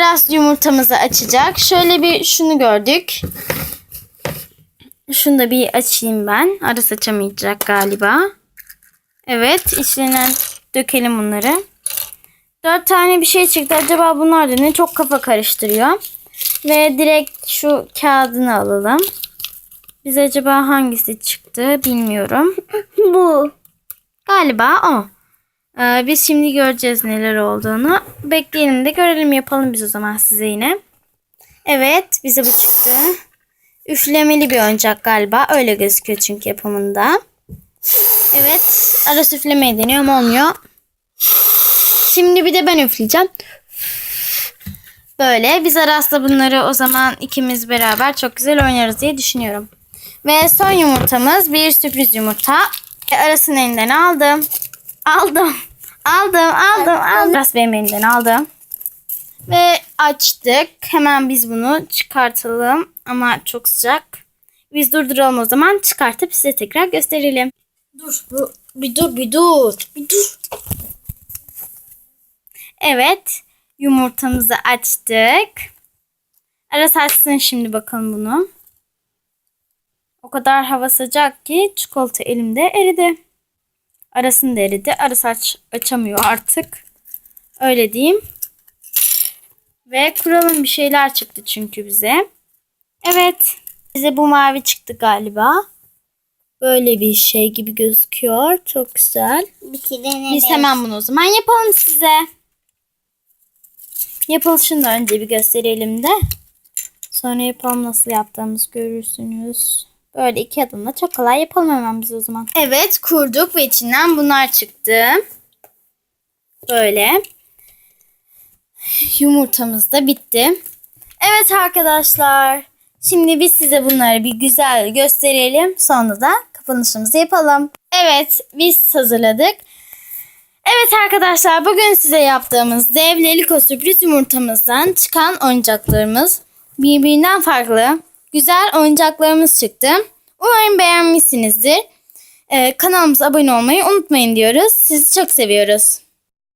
Biraz yumurtamızı açacak. Şöyle bir şunu gördük. Şunu da bir açayım ben. Arası açamayacak galiba. Evet içinden dökelim bunları. Dört tane bir şey çıktı. Acaba bunlar da ne? Çok kafa karıştırıyor. Ve direkt şu kağıdını alalım. Bize acaba hangisi çıktı bilmiyorum. Bu. Galiba o. Ee, biz şimdi göreceğiz neler olduğunu. Bekleyelim de görelim yapalım biz o zaman size yine. Evet bize bu çıktı. Üflemeli bir oyuncak galiba. Öyle gözüküyor çünkü yapımında. Evet. Aras üflemeyi deniyor ama olmuyor. Şimdi bir de ben üfleyeceğim. Böyle. Biz Aras'la bunları o zaman ikimiz beraber çok güzel oynarız diye düşünüyorum. Ve son yumurtamız bir sürpriz yumurta. Aras'ın elinden aldım. Aldım. Aldım, aldım, aldım. Aras benim elimden aldım. Ve açtık. Hemen biz bunu çıkartalım. Ama çok sıcak. Biz durduralım o zaman. Çıkartıp size tekrar gösterelim. Dur. bu- Bir dur, bir dur. Bir dur. Evet. Yumurtamızı açtık. Aras açsın şimdi bakalım bunu. O kadar hava sıcak ki çikolata elimde eridi. Arasında eridi. Arası aç, açamıyor artık. Öyle diyeyim. Ve kuralım bir şeyler çıktı çünkü bize. Evet. Bize bu mavi çıktı galiba. Böyle bir şey gibi gözüküyor. Çok güzel. Bir denedim. Biz hemen bunu o zaman yapalım size. Yapılışını da önce bir gösterelim de. Sonra yapalım nasıl yaptığımızı görürsünüz. Böyle iki adımla çok kolay yapalım hemen biz o zaman. Evet kurduk ve içinden bunlar çıktı. Böyle. Yumurtamız da bitti. Evet arkadaşlar. Şimdi biz size bunları bir güzel gösterelim. Sonra da kapanışımızı yapalım. Evet biz hazırladık. Evet arkadaşlar bugün size yaptığımız dev Leliko sürpriz yumurtamızdan çıkan oyuncaklarımız birbirinden farklı güzel oyuncaklarımız çıktı. Umarım beğenmişsinizdir. Ee, kanalımıza abone olmayı unutmayın diyoruz. Sizi çok seviyoruz.